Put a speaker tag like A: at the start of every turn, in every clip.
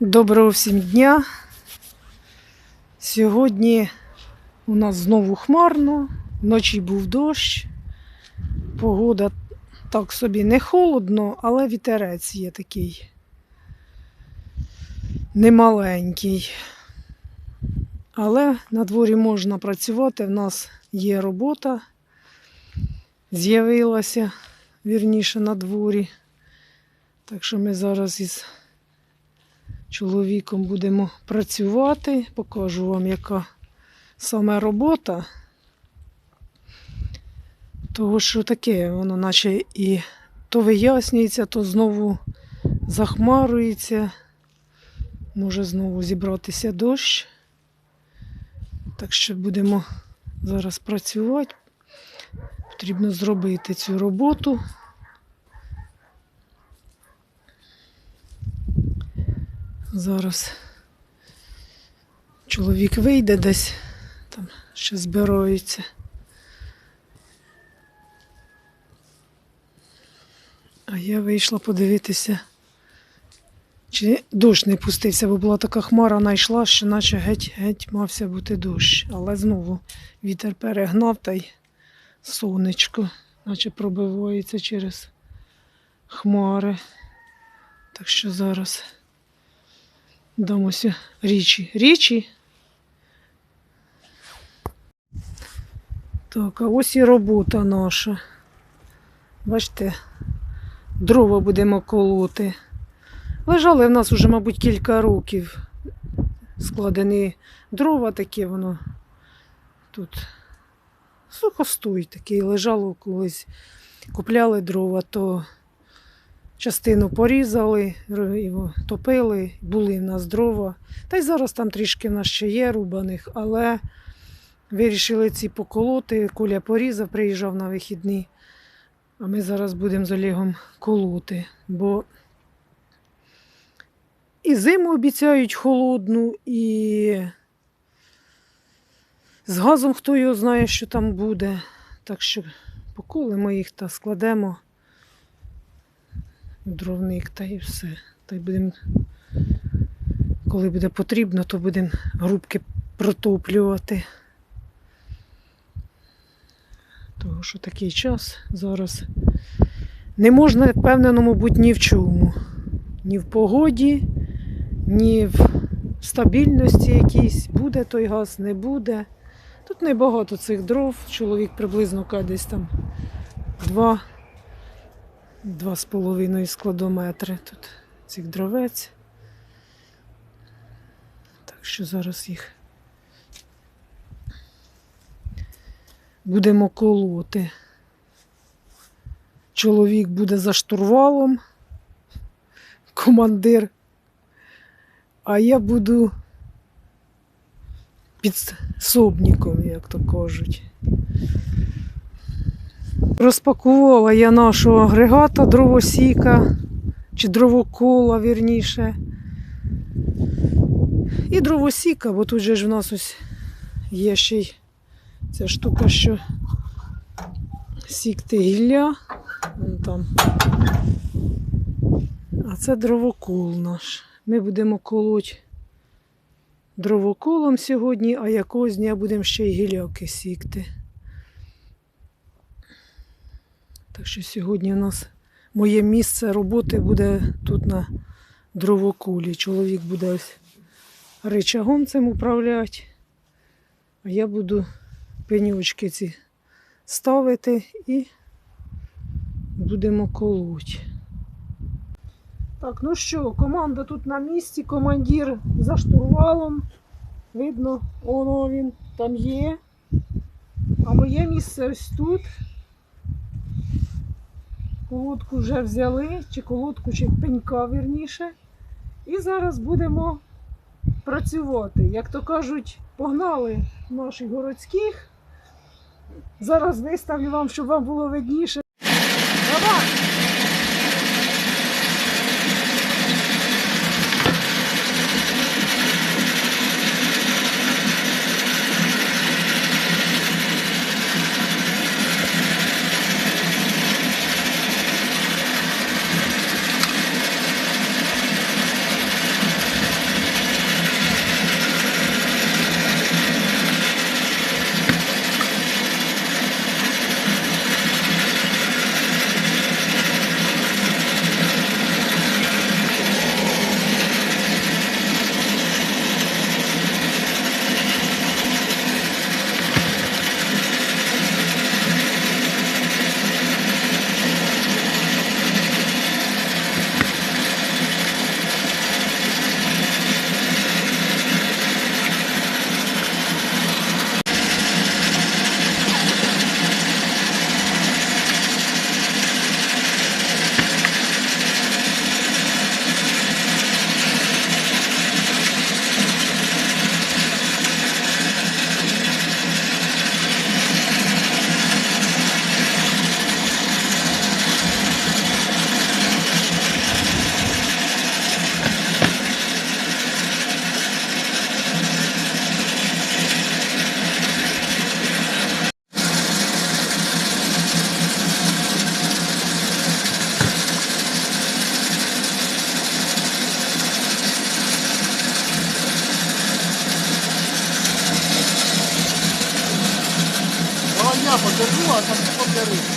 A: Доброго всім дня. Сьогодні у нас знову хмарно, вночі був дощ. Погода так собі не холодно, але вітерець є такий немаленький. Але на дворі можна працювати, в нас є робота, з'явилася вірніше на дворі. Так що ми зараз із чоловіком будемо працювати. Покажу вам, яка саме робота. Того, що таке, воно наче і то вияснюється, то знову захмарується. Може знову зібратися дощ. Так що будемо зараз працювати. Потрібно зробити цю роботу. Зараз чоловік вийде десь, там ще збирається. А я вийшла подивитися, чи дощ не пустився, бо була така хмара найшла, що наче геть-геть мався бути дощ. Але знову вітер перегнав та й сонечко, наче пробивається через хмари. Так що зараз дамося річі. Річі. Так, а ось і робота наша. Бачите, дрова будемо колоти. Лежали в нас уже, мабуть, кілька років. Складені дрова такі, воно тут сухостой такий лежало колись. Купляли дрова, то частину порізали, топили, були в нас дрова. Та й зараз там трішки в нас ще є рубаних, але вирішили ці поколоти. Коля порізав, приїжджав на вихідні. А ми зараз будемо з Олегом колоти, бо і зиму обіцяють холодну, і з газом хто його знає, що там буде. Так що поколимо їх та складемо дровник та і все. Та й будемо, коли буде потрібно, то будемо грубки протоплювати. Тому що такий час зараз не можна впевненому бути ні в чому. Ні в погоді, ні в стабільності якійсь. Буде той газ, не буде. Тут небагато цих дров. Чоловік приблизно десь там два, два з половиною складометри тут цих дровець. Так що зараз їх будемо колоти. Чоловік буде за штурвалом, командир, а я буду підсобником, як то кажуть. Розпакувала я нашого агрегата дровосіка, чи дровокола, вірніше. І дровосіка, бо тут же ж в нас ось є ще й ця штука, що сікти гілля. Там. А це дровокол наш. Ми будемо колоть дровоколом сьогодні, а якогось дня будемо ще й гіляки сікти. Так що сьогодні у нас моє місце роботи буде тут на дровоколі. Чоловік буде ось ричагом цим управляти, а я буду пенючки ці ставити і будемо колоть. Так, ну що, команда тут на місці, командир за штурвалом. Видно, воно він там є. А моє місце ось тут. Колодку вже взяли, чи колодку, чи пенька вірніше. І зараз будемо працювати. Як то кажуть, погнали наших городських. Зараз виставлю вам, щоб вам було видніше. Давай!
B: Ну, а там не побери. О,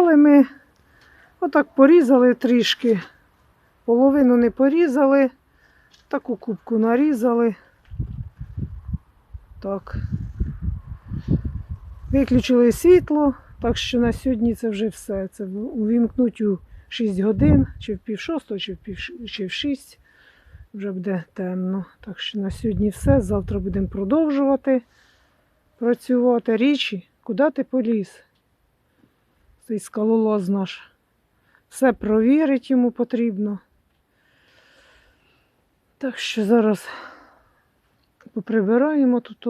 A: Працювали ми, отак порізали трішки, половину не порізали, таку кубку нарізали. Так. Виключили світло, так що на сьогодні це вже все. Це увімкнуть у 6 годин, чи в пів шостого, чи в пів чи в 6. вже буде темно. Так що на сьогодні все. Завтра будемо продовжувати працювати. Річі, куди ти поліз? Цей скалолаз наш. Все провірить йому потрібно. Так що зараз поприбираємо тут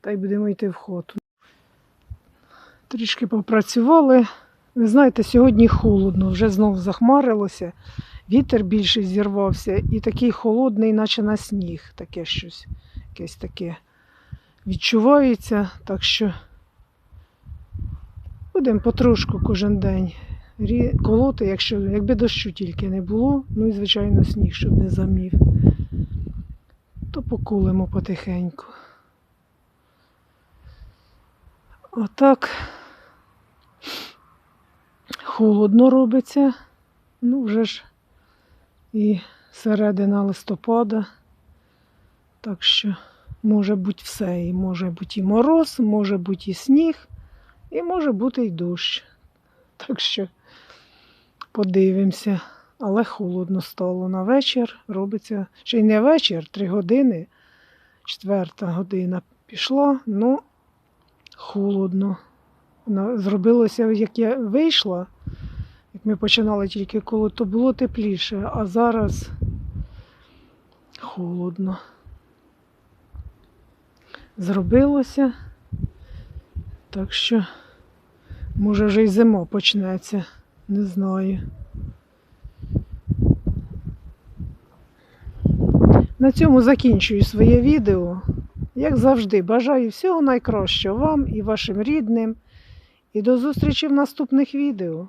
A: та й будемо йти в хату. Трішки попрацювали. Ви знаєте, сьогодні холодно, вже знов захмарилося, вітер більше зірвався і такий холодний, наче на сніг, таке щось, якесь таке відчувається. Так що будемо потрошку кожен день колоти, якщо, якби дощу тільки не було, ну і, звичайно, сніг, щоб не замів, то покулимо потихеньку. Отак холодно робиться. Ну, вже ж і середина листопада. Так що може бути все. І може бути і мороз, може бути і сніг, і може бути і дощ. Так що подивимося. Але холодно стало на вечір. Робиться ще й не вечір, три години, четверта година пішла, ну холодно. Зробилося, як я вийшла, як ми починали тільки коло, то було тепліше, а зараз холодно. Зробилося. Так що, може, вже й зима почнеться, не знаю. На цьому закінчую своє відео. Як завжди, бажаю всього найкращого вам і вашим рідним. І до зустрічі в наступних відео.